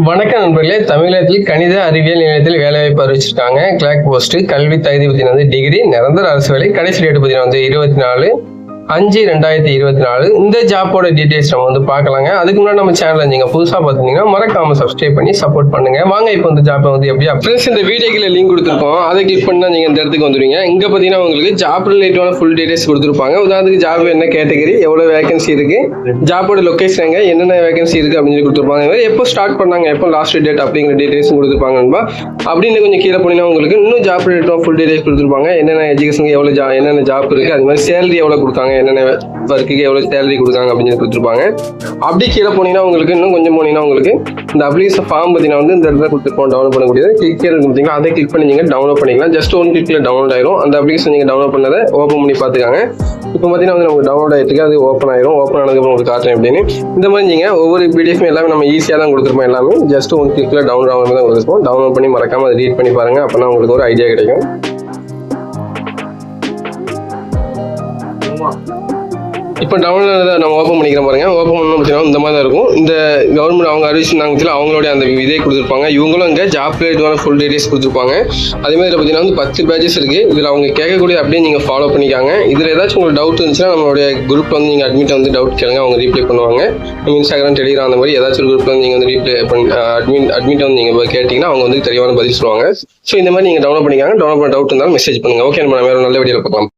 வணக்கம் நண்பர்களே. தமிழகத்தில் கணித அறிவியல் நிலையத்தில் வேலைவாய்ப்பு அறிவிச்சிருக்காங்க. கிளாக் போஸ்ட் கல்வி தகுதி பத்தின வந்து டிகிரி நிரந்தர அரசு வேலை கடைசி டேட் பத்தின வந்து இருபத்தி நாலு. அஞ்சு ரெண்டாயிரத்தி இருபத்தி நாலு. இந்த ஜாப்போட டீடைல்ஸ் நம்ம வந்து பார்க்கலாங்க. அதுக்கு முன்னாடி நம்ம சேனலை நீங்கள் புதுசாக பார்த்தீங்கன்னா மறக்காம சப்ஸ்கிரைப் பண்ணி சப்போர்ட் பண்ணுங்க. வாங்க இப்போ இந்த ஜாப்பை வந்து எப்படியா ஃப்ரெண்ட்ஸ் இந்த வீடியோக்கில் லிங்க் கொடுத்துருக்கோம். அதை கிளிக் பண்ணால் நீங்கள் இந்த இடத்துக்கு வந்துருவீங்க. இங்கே பார்த்தீங்கன்னா உங்களுக்கு ஜாப் ரிலேட்டடான ஃபுல் டீடைல்ஸ் கொடுத்துருப்பாங்க. உதாரணத்துக்கு ஜாப் என்ன கேட்டகரி எவ்வளோ வேகன்சி இருக்கு ஜாப்போட லொகேஷன் எங்கே என்னென்ன வேகன்சி இருக்கு அப்படின்னு சொல்லி கொடுத்துருப்பாங்க. எப்போ ஸ்டார்ட் பண்ணாங்க எப்போ லாஸ்ட் டேட் அப்படிங்கிற டீடைல்ஸும் கொடுத்துருப்பாங்க நண்பா. அப்படின்னு கொஞ்சம் கீழே போனீங்கன்னா உங்களுக்கு இன்னும் ஜாப் ரிலேட்டிவ் ஃபுல் டீடைல்ஸ் கொடுத்துருப்பாங்க. என்னென்ன எஜுகேஷனுக்கு எவ்வளோ ஜா என்னென்ன ஜாப் இருக்குது அது மாதிரி சேலரி எவ்வளோ கொடுத்தாங்க என்னென்ன ஒர்க்குக்கு எவ்வளோ சேலரி கொடுக்காங்க அப்படின்னு கொடுத்துருப்பாங்க. அப்படி கீழே போனீங்கன்னா உங்களுக்கு இன்னும் கொஞ்சம் போனீங்கன்னா உங்களுக்கு இந்த அப்ளிகேஷன் ஃபார்ம் பார்த்தீங்கன்னா வந்து இந்த இடத்துல கொடுத்துருப்போம் டவுன்லோட் பண்ணக்கூடியது கிளிக் இருக்கு பார்த்தீங்களா? அதை கிளிக் பண்ணி நீங்கள் டவுன்லோட் பண்ணிக்கலாம். ஜஸ்ட் ஒன் கிளிக்கில் டவுன்லோட் ஆயிரும். அந்த அப்ளிகேஷன் நீங்கள் டவுன்லோட் பண்ணதை ஓப்பன் பண்ணி பார்த்துக்காங்க. இப்போ பார்த்தீங்கன்னா வந்து நமக்கு டவுன்லோட் ஆகிட்டு அது ஓப்பன் ஆயிரும். ஓப்பன் ஆனதுக்கப்புறம் உங்களுக்கு காட்டுறேன் அப்படின்னு. இந்த மாதிரி நீங்கள் ஒவ்வொரு பிடிஎஃப் எல்லாமே நம்ம ஈஸியாக தான் கொடுத்துருப்போம் எல்லாமே? ஜஸ்ட் ஒன் கிளிக்கில் டவுன்லோட் ஆகும் தான் கொடுத்துருப்போம் டவுன்லோட் பண்ணி மறக்காம அதை ரீட் பண்ணி பாருங்கள் அப்போனா உங்களுக்கு ஒரு ஐடியா கிடைக்கும். இப்போ டவுன்லோட் நம்ம ஓப்பன் பண்ணிக்கிறோம் பாருங்க. ஓப்பன் பண்ணணும் பார்த்தீங்கன்னா இந்த மாதிரி தான் இருக்கும். இந்த கவர்மெண்ட் அவங்க அறிவிச்சிருந்தாங்க பத்தியில அவங்களுடைய அந்த இதே கொடுத்துருப்பாங்க. இவங்களும் இங்கே ஜாப் ரிலேட்டடான ஃபுல் டீடைல்ஸ் கொடுத்துருப்பாங்க. அதேமாதிரி இதில் பார்த்தீங்கன்னா வந்து பத்து பேஜஸ் இருக்குது இதில் அவங்க கேட்கக்கூடிய அப்படியே நீங்கள் ஃபாலோ பண்ணிக்காங்க. இதில் ஏதாச்சும் உங்களுக்கு டவுட் இருந்துச்சுன்னா நம்மளுடைய குரூப்பில் வந்து நீங்கள் அட்மிட் வந்து டவுட் கேளுங்க. அவங்க ரீப்ளை பண்ணுவாங்க. இன்ஸ்டாகிராம் டெலிகிராம் அந்த மாதிரி ஏதாச்சும் குரூப்பில் வந்து நீங்கள் வந்து ரீப்ளை பண்ணி அட்மிட் அட்மிட் வந்து நீங்கள் கேட்டிங்கன்னா அவங்க வந்து தெளிவான பதில் சொல்லுவாங்க. ஸோ இந்த மாதிரி நீங்கள் டவுன்லோட் பண்ணிக்காங்க. டவுன்லோட் பண்ண டவுட் இருந்தாலும் மெசேஜ் பண்ணுங்க. ஓகே நம்ம வேறு நல்ல வீடியோ பார்க்கலாம்.